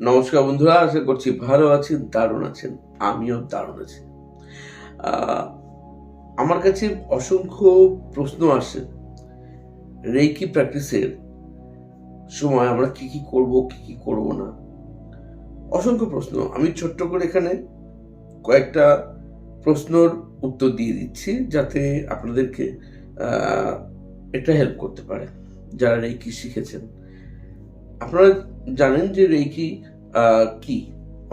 নমস্কার বন্ধুরা, আশা করছি ভালো আছেন, দারুণ আছেন, আমিও দারুণ আছি। আমার কাছে অসংখ্য প্রশ্ন আসে। রেকি প্র্যাকটিসের সময় আমরা কি কি করব, কি কি করব না? অসংখ্য প্রশ্ন। আমি ছোট্ট করে এখানে কয়েকটা প্রশ্নর উত্তর দিয়ে দিচ্ছি, যাতে আপনাদেরকে এটা হেল্প করতে পারে, যারা রেকি শিখেছেন। আপনারা জানেন যে রেকি কি?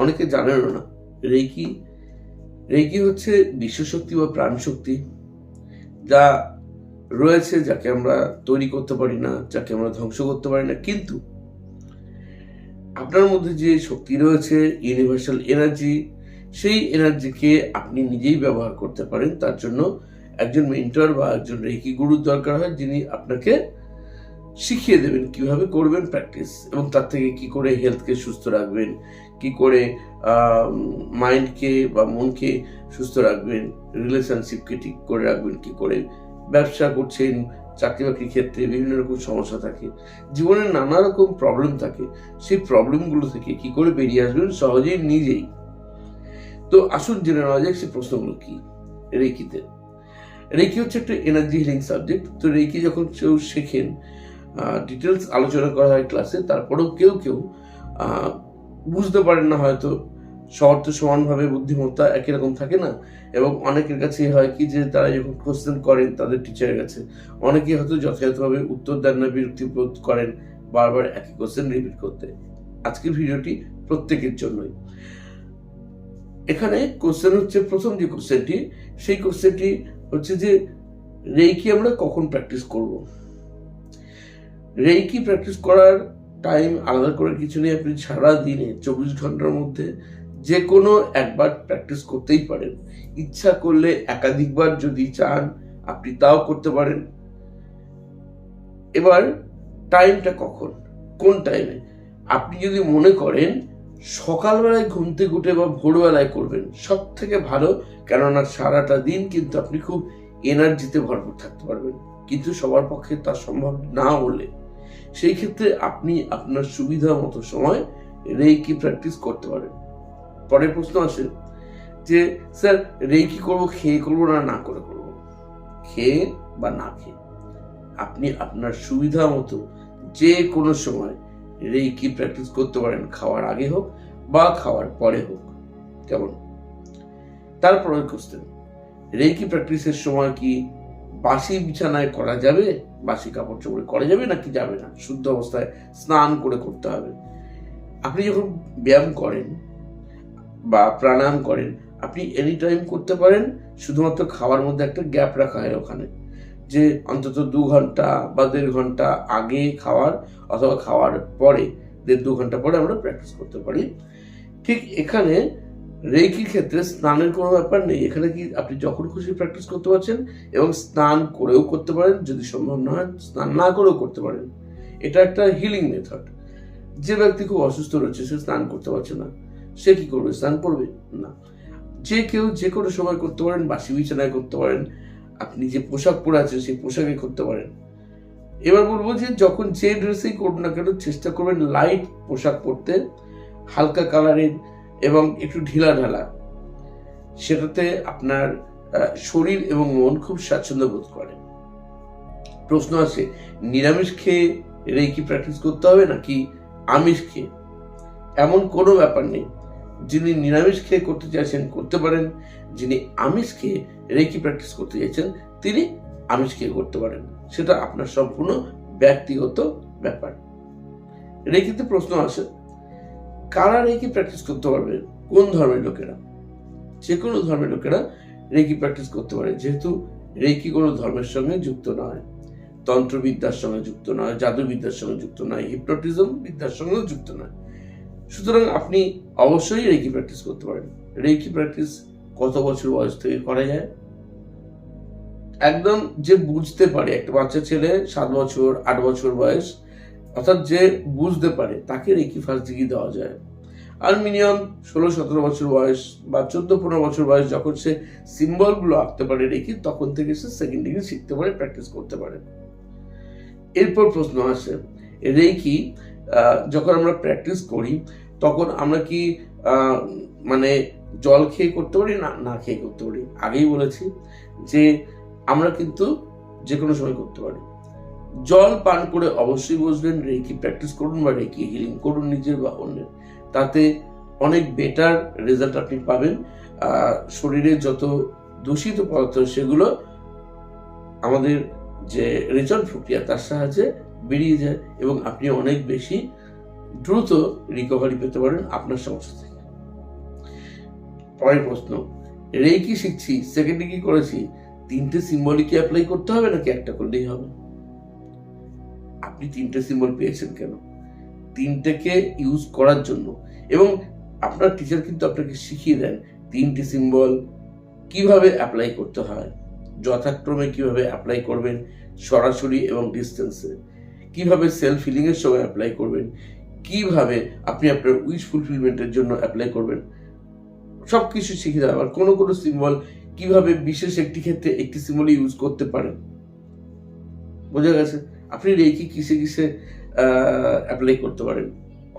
অনেকে জানেনও না। রেকি রেকি হচ্ছে বিশ্বশক্তি বা প্রাণশক্তি যা রয়েছে, যাকে আমরা তৈরি করতে পারি না, যাকে আমরা ধ্বংস করতে পারি না। কিন্তু আপনার মধ্যে যে শক্তি রয়েছে ইউনিভার্সাল এনার্জি সেই এনার্জিকে আপনি নিজেই ব্যবহার করতে পারেন। তার জন্য একজন মেন্টর বা একজন রেকি গুরুর দরকার হয়, যিনি আপনাকে শিখিয়ে দেবেন কীভাবে করবেন প্র্যাকটিস এবং তার থেকে কি করে হেলথকে সুস্থ রাখবেন, কি করে মাইন্ডকে বা মনকে সুস্থ রাখবেন রিলেশনশিপকে ঠিক করে রাখবেন, কি করে ব্যবসা করছেন, চাকরি বাকরির ক্ষেত্রে বিভিন্ন রকম সমস্যা থাকে, জীবনে নানা রকম প্রবলেম থাকে, সেই প্রবলেমগুলো থেকে কি করে বেরিয়ে আসবেন সহজেই নিজেই। তো আসুন জেনে নেওয়া যাক সেই প্রশ্নগুলো কি রেকিতে রেকি হচ্ছে একটা এনার্জি হিলিং সাবজেক্ট তো রেকি যখন কেউ শেখেন ডিটেলস আলোচনা করা হয় ক্লাসে তারপরেও কেউ কেউ বুঝতে পারেন না হয়তো, সবার তো সমানভাবে বুদ্ধিমত্তা একই রকম থাকে না? এবং অনেকের কাছে হয় কি যে তারা যখন কোশ্চেন করেন তাদের টিচারের কাছে অনেকে হয়তো যথাযথভাবে উত্তর দেন না, বিরক্তি বোধ করেন, বারবার একই কোশ্চেন রিপিট করতে। আজকের ভিডিওটি প্রত্যেকের জন্যই। এখানে কোশ্চেন হচ্ছে প্রথম যে কোশ্চেনটি সেই কোশ্চেনটি হচ্ছে যে রেইকি আমরা কখন প্র্যাকটিস করব? রেইকি প্র্যাকটিস করার টাইম আলাদা করে কিছু নেই, আপনি সারা দিনে চব্বিশ ঘণ্টার মধ্যে যে কোনো একবার প্র্যাকটিস করতেই পারেন। ইচ্ছা করলে একাধিকবার যদি চান, আপনি তাও করতে পারেন। এবার টাইমটা কখন? কোন টাইমে আপনি যদি মনে করেন, সকালবেলায় ঘুম থেকে উঠে বা ভোরবেলায় করবেন সব থেকে ভালো কেননা সারাটা দিন কিন্তু আপনি খুব এনার্জিতে ভরপুর থাকতে পারবেন। কিন্তু সবার পক্ষে তা সম্ভব না হলে সেই ক্ষেত্রে আপনি আপনার সুবিধা মতো সময় রেকি প্র্যাকটিস করতে পারেন। পরের প্রশ্ন আসে যে, স্যার রেকি করব, খেয়ে করব না না করে করব? খেয়ে বা না খেয়ে। আপনি আপনার সুবিধা মতো যে কোনো সময় রেকি প্র্যাকটিস করতে পারেন, খাওয়ার আগে হোক বা খাওয়ার পরে হোক। কেমন? তারপরে কোশ্চেন রেকি প্র্যাকটিসের সময় কি বাসি বিছানায় করা যাবে? বাসি কাপড় চোপড়ে করা যাবে নাকি যাবে না? শুদ্ধ অবস্থায় স্নান করে করতে হবে। আপনি যখন ব্যায়াম করেন বা প্রাণায়াম করেন, আপনি এনি টাইম করতে পারেন, শুধুমাত্র খাওয়ার মধ্যে একটা গ্যাপ রাখা হয় ওখানে। যে অন্তত দু ঘণ্টা বা দেড় ঘণ্টা আগে খাওয়ার অথবা খাওয়ার পরে দেড় দু ঘণ্টা পরে আমরা প্র্যাকটিস করতে পারি। ঠিক এখানে রেকির ক্ষেত্রে স্নানের কোনো ব্যাপার নেই। এখানে কি আপনি যখন খুশি প্র্যাকটিস করতে পারছেন এবং স্নান করেও করতে পারেন, যদি সম্ভব না হয় স্নান না করেও করতে পারেন। এটা একটা হিলিং মেথড যে ব্যক্তি খুব অসুস্থ রয়েছে, সে স্নান করতে পারছে না। সে কি করবে? স্নান করবে? না। যে কেউ যে কোনো সময় করতে পারেন, বাসি বিছানায় করতে পারেন। আপনি যে পোশাক পরে আছেন, সেই পোশাকে করতে পারেন। এবার বলব যে যখন যে ড্রেসেই করুন না কেন, চেষ্টা করবেন লাইট পোশাক পরতে। হালকা কালারের এবং একটু ঢিলা ঢালা সেটাতে আপনার শরীর এবং মন খুব স্বাচ্ছন্দ্য বোধ করে। প্রশ্ন আছে, নিরামিষ খেয়ে রেকি প্র্যাকটিস করতে হবে নাকি আমিষ খেয়ে? এমন কোনো ব্যাপার নেই। যিনি নিরামিষ খেয়ে করতে চাইছেন, করতে পারেন। যিনি আমিষ খেয়ে রেকি প্র্যাকটিস করতে চাইছেন, তিনি আমিষ খেয়ে করতে পারেন। সেটা আপনার সম্পূর্ণ ব্যক্তিগত ব্যাপার। রেকিতে প্রশ্ন আসে কারা রেকি প্র্যাকটিস করতে পারবে? কোন ধর্মের লোকেরা? যে কোনো ধর্মের লোকেরা রেকি প্র্যাকটিস করতে পারে, যেহেতু রেকি কোনো ধর্মের সঙ্গে যুক্ত নয়। তন্ত্রবিদ্যার সঙ্গে যুক্ত নয়, জাদুবিদ্যার সঙ্গে যুক্ত নয় হিপনোটিজম বিদ্যার সঙ্গেও যুক্ত নয়। সুতরাং আপনি অবশ্যই রেকি প্র্যাকটিস করতে পারেন। রেকি প্র্যাকটিস কত বছর বয়স থেকে করা যায়? একদম যে বুঝতে পারে, একটা বাচ্চা ছেলে সাত বছর, আট বছর বয়স অর্থাৎ যে বুঝতে পারে, তাকে রেকি ফার্স্ট ডিগ্রি দেওয়া যায়। আর ষোলো, সতেরো বছর বয়স বা চোদ্দ, পনেরো বছর বয়স যখন সে সিম্বলগুলো আঁকতে পারে রেখি তখন থেকে সে সেকেন্ড ডিগ্রি শিখতে পারে প্র্যাকটিস করতে পারে। এরপর প্রশ্ন আসে, রেকি যখন আমরা প্র্যাকটিস করি, তখন আমরা কি মানে জল খেয়ে করতে পারি না না খেয়ে করতে পারি? আগেই বলেছি যে আমরা কিন্তু যে কোনো সময় করতে পারি। জল পান করে অবশ্যই বসবেন রেকি প্র্যাকটিস করুন বা রেকি হিলিং করুন নিজের বা অন্যের। তাতে অনেক বেটার রেজাল্ট আপনি পাবেন। শরীরে যত দূষিত পদার্থ সেগুলো আমাদের যে রেচন প্রক্রিয়া তার সাহায্যে বেরিয়ে যায় এবং আপনি অনেক বেশি দ্রুত রিকভারি পেতে পারেন আপনার সমস্যা থেকে। পরের প্রশ্ন রেকি শিখছি সেকেন্ডে কি করেছি, তিনটে সিম্বলই কি অ্যাপ্লাই করতে হবে নাকি একটা করলেই হবে? আপনি তিনটে সিম্বল পেয়েছেন কেন? তিনটেকে ইউজ করার জন্য। এবং আপনার টিচার কিন্তু আপনাকে শিখিয়ে দেন তিনটি সিম্বল কীভাবে অ্যাপ্লাই করতে হয়, যথাক্রমে কীভাবে অ্যাপ্লাই করবেন, সরাসরি এবং ডিস্টেন্সে কীভাবে সেলফ হিলিং এর সময় অ্যাপ্লাই করবেন, কীভাবে আপনি আপনার উইশ ফুলফিলমেন্টের জন্য অ্যাপ্লাই করবেন সব কিছু শিখে দেওয়া আবার কোনো কোনো সিম্বল কীভাবে বিশেষ একটি ক্ষেত্রে একটি সিম্বল ইউজ করতে পারেন। বোঝা গেছে? আপনি রেকি কিসে কিসে অ্যাপ্লাই করতে পারেন?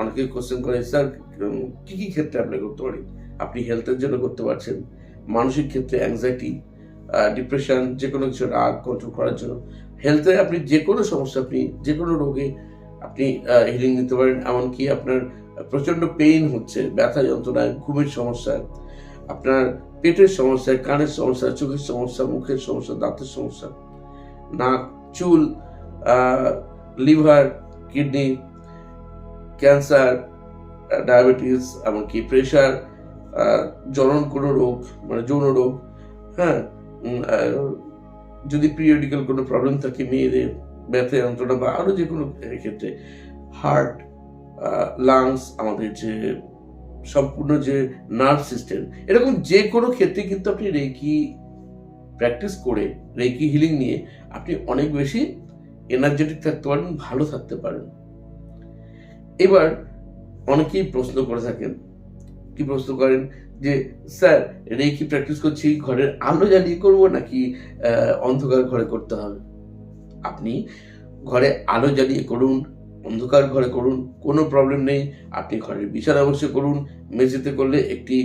অনেকে কোশ্চেন করে, স্যার কী কি ক্ষেত্রে অ্যাপ্লাই করতে পারি? আপনি হেলথের জন্য করতে পারছেন। মানসিক ক্ষেত্রে অ্যাংজাইটি ডিপ্রেশন যে কোনো কিছু, রাগ কন্ট্রোল করার জন্য। হেলথে আপনি যে কোনো সমস্যা, আপনি যে কোনো রোগে আপনি হিলিং নিতে পারেন। এমনকি আপনার প্রচণ্ড পেইন হচ্ছে, ব্যথা যন্ত্রণায়, ঘুমের সমস্যা, আপনার পেটের সমস্যা, কানের সমস্যা, চোখের সমস্যা, মুখের সমস্যা, দাঁতের সমস্যা, নাক, চুল লিভার, কিডনি, ক্যান্সার, ডায়াবেটিস, এমনকি প্রেশার জনন কোনো রোগ মানে যৌন রোগ হ্যাঁ যদি পিরিয়ডিক্যাল কোনো প্রবলেম থাকে মেয়েদের, ব্যথা যন্ত্রণা বা আরও যে কোনো ক্ষেত্রে হার্ট লাংস আমাদের যে সম্পূর্ণ যে নার্ভ সিস্টেম এরকম যে কোনো ক্ষেত্রে কিন্তু আপনি রেকি প্র্যাকটিস করে রেকি হিলিং নিয়ে আপনি অনেক বেশি এনার্জেটিক থাকতে পারেন, ভালো থাকতে পারেন। এবার অনেকেই প্রশ্ন করে থাকেন, কি প্রশ্ন করেন? যে, স্যার রেকি প্র্যাকটিস করছি? ঘরের আলো জ্বালিয়ে করব নাকি অন্ধকার ঘরে করতে হবে? আপনি ঘরে আলো জ্বালিয়ে করুন, অন্ধকার ঘরে করুন, কোনো প্রবলেম নেই। আপনি ঘরের বিছানা বসে করুন, মেঝেতে করলে একটি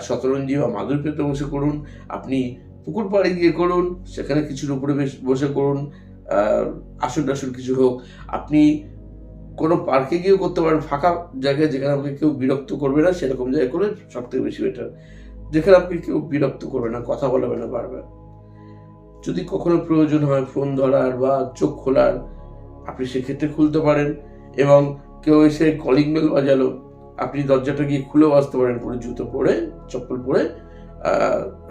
শতরঞ্জি বা মাদুর পেতে বসে করুন। আপনি পুকুর পাড়ে গিয়ে করুন, সেখানে কিছুর উপরে বসে করুন। আসন টাসন কিছু হোক। আপনি কোনো পার্কে গিয়েও করতে পারেন, ফাঁকা জায়গায় যেখানে আপনাকে কেউ বিরক্ত করবে না, সেরকম জায়গায় করে সব থেকে বেশি বেটার যেখানে আপনি কেউ বিরক্ত করবে না, কথা বলাবে না বারবার। যদি কখনো প্রয়োজন হয় ফোন ধরার বা চোখ খোলার, আপনি সেক্ষেত্রে খুলতে পারেন এবং কেউ এসে কলিং বেল বাজালো, আপনি দরজাটা গিয়ে খুলেও আসতে পারেন, পরে জুতো পরে, চপ্পল পরে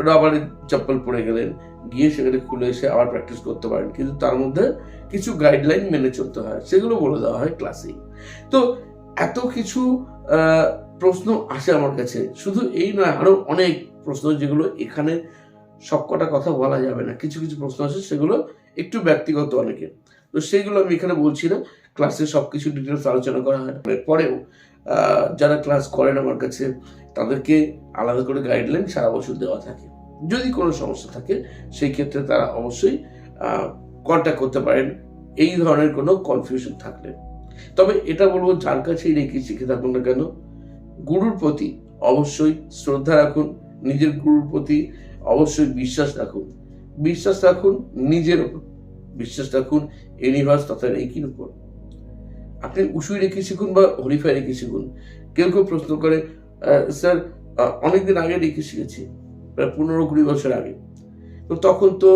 রাবারের চপ্পল পরে গেলেন। গিয়ে সেখানে খুলে এসে আবার প্র্যাকটিস করতে পারেন। কিন্তু তার মধ্যে কিছু গাইডলাইন মেনে চলতে হয়। সেগুলো বলে দেওয়া হয় ক্লাসেই তো এত কিছু প্রশ্ন আসে আমার কাছে। শুধু এই নয়, আরও অনেক প্রশ্ন যেগুলো এখানে সবকটা কথা বলা যাবে না। কিছু কিছু প্রশ্ন আছে সেগুলো একটু ব্যক্তিগত অনেকে তো সেগুলো আমি এখানে বলছি না। ক্লাসে সবকিছু ডিটেলস আলোচনা করা হয়। পরেও যারা ক্লাস করেন আমার কাছে, তাদেরকে আলাদা করে গাইডলাইন সারা বছর দেওয়া থাকে। যদি কোনো সমস্যা থাকে, সেই ক্ষেত্রে তারা অবশ্যই কন্ট্যাক্ট করতে পারেন। এই ধরনের কোনো কনফিউশন থাকলে। তবে এটা বলব, যার কাছেই রেখে শিখে থাকুন না কেন, গুরুর প্রতি অবশ্যই শ্রদ্ধা রাখুন, নিজের গুরুর প্রতি অবশ্যই বিশ্বাস রাখুন। বিশ্বাস রাখুন নিজের উপর। বিশ্বাস রাখুন ইউনিভার্স তথা রেকির উপর। আপনি উসুই রেখে শিখুন বা হরিফাই রেখে শিখুন। কেউ কেউ প্রশ্ন করে স্যার অনেকদিন আগে রেখে শিখেছি, প্রায় পনেরো কুড়ি বছর আগে। তো তখন তো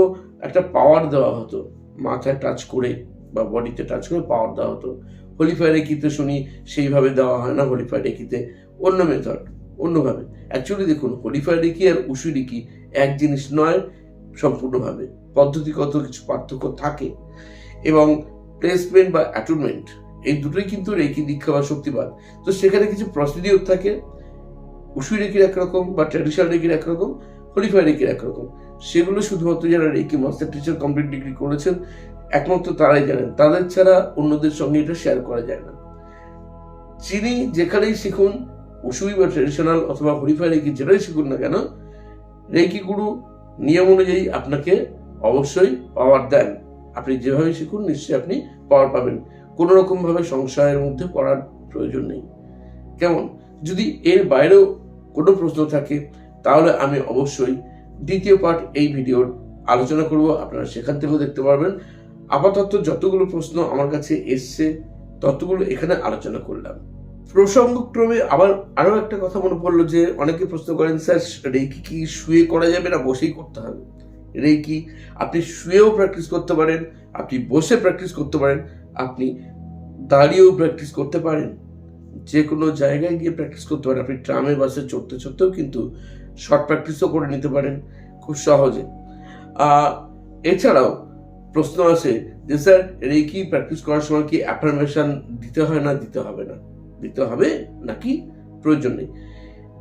একটা পাওয়ার দেওয়া হতো মাথায় টাচ করে বা বডিতে টাচ করে পাওয়ার দেওয়া হতো। হোলিফাই রেখিতে শুনি, সেইভাবে দেওয়া হয় না হোলিফাই রেখিতে অন্য মেথড অন্যভাবে। অ্যাকচুয়ালি দেখুন হোলিফাই রেকি আর উসু রেখি এক জিনিস নয়, সম্পূর্ণভাবে। পদ্ধতিগত কিছু পার্থক্য থাকে এবং প্লেসমেন্ট বা অ্যাটুনমেন্ট এই দুটোই কিন্তু রেকি দীক্ষা বা শক্তিবাদ তো সেখানে কিছু প্রসিডিওর থাকে। উসুই রেকির একরকম বা ট্র্যাডিশনাল রেকির একরকম হোলিফাই রেকির একরকম। সেগুলো শুধুমাত্র যারা reiki master teacher complete degree করেছেন, একমাত্র তারাই জানেন। তাদের ছাড়া অন্যদের সঙ্গে এটা শেয়ার করা যায় না। যিনি যেখানেই শিখুন, উসুই বা ট্রেডিশনাল অথবা হরিফাই রেকি যেটাই শিখুন না কেন, রেকি গুরু নিয়ম অনুযায়ী আপনাকে অবশ্যই পাওয়ার দেন। আপনি যেভাবে শিখুন, নিশ্চয়ই আপনি পাওয়ার পাবেন। কোনো রকম ভাবে সংশয়ের মধ্যে পড়ার প্রয়োজন নেই। কেমন? যদি এর বাইরেও কোনো প্রশ্ন থাকে, তাহলে আমি অবশ্যই দ্বিতীয় পার্ট এই ভিডিওর আলোচনা করব। আপনারা সেখান থেকেও দেখতে পারবেন। আপাতত যতগুলো প্রশ্ন আমার কাছে এসছে, ততগুলো এখানে আলোচনা করলাম। প্রসঙ্গক্রমে আবার আরও একটা কথা মনে পড়ল যে, অনেকে প্রশ্ন করেন, স্যার রেকি কি শুয়ে করা যাবে না? বসেই করতে হবে? রেকি আপনি শুয়েও প্র্যাকটিস করতে পারেন, আপনি বসে প্র্যাকটিস করতে পারেন আপনি দাঁড়িয়েও প্র্যাকটিস করতে পারেন। যে কোনো জায়গায় গিয়ে প্র্যাকটিস করতে পারেন। আপনি ট্রামে বাসে চড়তে, চড়তেও কিন্তু শর্ট প্র্যাকটিসও করে নিতে পারেন খুব সহজে। এছাড়াও প্রশ্ন আছে যে, স্যার, রেকি প্র্যাকটিস করার সময় কি অ্যাফার্মেশন দিতে হয় না, দিতে হবে না? দিতে হবে নাকি? প্রয়োজন নেই।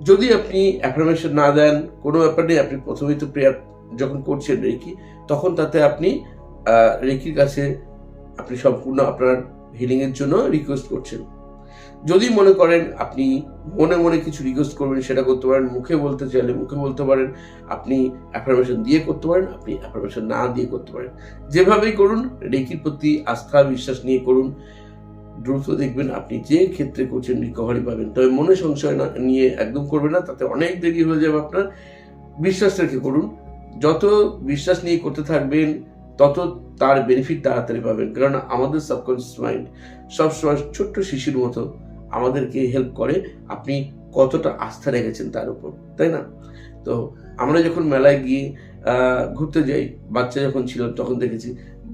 যদি আপনি অ্যাফার্মেশন না দেন, কোনো ব্যাপার নেই। আপনি প্রথমেই তো প্রেয়ার যখন করছেন রেকি, তখন তাতে আপনি রেকির কাছে আপনি সম্পূর্ণ আপনার হিলিং এর জন্য রিকোয়েস্ট করছেন। যদি মনে করেন আপনি মনে মনে কিছু রিকোয়েস্ট করবেন, সেটা করতে পারেন, মুখে বলতে চাইলে মুখে বলতে পারেন, আপনি অ্যাফার্মেশন দিয়ে করতে পারেন, আপনি অ্যাফার্মেশন না দিয়ে করতে পারেন। যেভাবেই করুন, রেকির প্রতি আস্থা, বিশ্বাস নিয়ে করুন। দ্রুত দেখবেন আপনি যে ক্ষেত্রে করছেন রিকভারি পাবেন। তবে মনে সংশয় না, নিয়ে একদম করবেন না, তাতে অনেক দেরি হয়ে যাবে আপনার। বিশ্বাস রেখে করুন। যত বিশ্বাস নিয়ে করতে থাকবেন তত তার বেনিফিট তাড়াতাড়ি পাবেন। কারণ আমাদের সাবকনসিয়াস মাইন্ড সবসময় ছোট্ট শিশুর মতো আমাদেরকে হেল্প করে আপনি কতটা আস্থা রেখেছেন তার উপর, তাই না? তো আমরা যখন মেলায় গিয়ে ঘুরতে যাই, বাচ্চা যখন ছিল তখন দেখেছি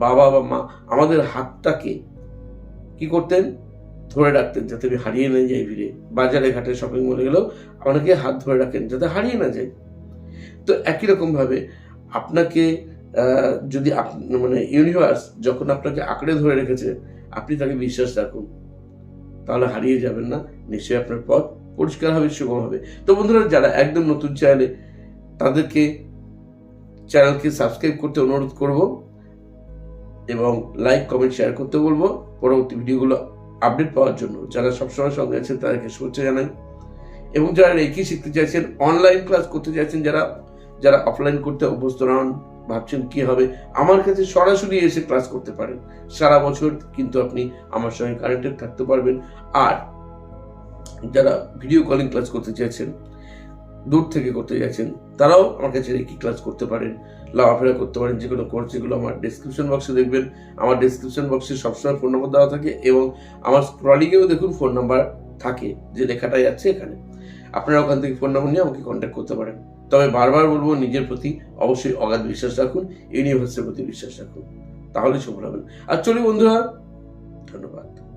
বাবা বা মা আমাদের হাতটাকে কি করতেন? ধরে রাখতেন যাতে আমি হারিয়ে না যাই ভিড়ে। বাজারে, ঘাটে শপিং মলে গেলেও অনেকে হাত ধরে রাখেন যাতে হারিয়ে না যায় তো একই রকম ভাবে আপনাকে যদি মানে ইউনিভার্স যখন আপনাকে আঁকড়ে ধরে রেখেছে, আপনি তাকে বিশ্বাস রাখুন। তাহলে হারিয়ে যাবেন না, নিশ্চয়ই আপনার পথ পরিষ্কার হবে, সুগম হবে। তো বন্ধুরা, যারা একদম নতুন চ্যানেলে তাদেরকে চ্যানেলকে সাবস্ক্রাইব করতে অনুরোধ করব এবং লাইক কমেন্ট শেয়ার করতে বলব। পরবর্তী ভিডিওগুলো আপডেট পাওয়ার জন্য। যারা সবসময় সঙ্গে আছেন, তাদেরকে শুভেচ্ছা জানাই। এবং যারা রেকি শিখতে চাইছেন অনলাইন ক্লাস করতে চাইছেন, যারা যারা অফলাইন করতে অভ্যস্ত নন ভাবছেন কি হবে? আমার কাছে সরাসরি এসে ক্লাস করতে পারেন। সারা বছর কিন্তু আপনি আমার সঙ্গে কানেক্টেড থাকতে পারবেন। আর যারা ভিডিও কলিং ক্লাস করতে চাইছেন, দূর থেকে করতে চাইছেন, তারাও আমার কাছে রেকি ক্লাস করতে পারেন। লাফেরা করতে পারেন, যে কোনো কোর্স যেগুলো আমার ডিসক্রিপশন বক্সে দেখবেন। আমার ডিসক্রিপশন বক্সে সবসময় ফোন নম্বর দেওয়া থাকে এবং আমার স্ক্রলিংয়েও দেখুন ফোন নাম্বার থাকে, যে লেখাটাই আছে এখানে। আপনারা ওখান থেকে ফোন নম্বর নিয়ে আমাকে কন্ট্যাক্ট করতে পারেন। তবে বারবার বলব, নিজের প্রতি অবশ্যই অগাধ বিশ্বাস রাখুন ইউনিভার্সের প্রতি বিশ্বাস রাখুন। তাহলে সফল হবেন। আর চলি বন্ধুরা, ধন্যবাদ।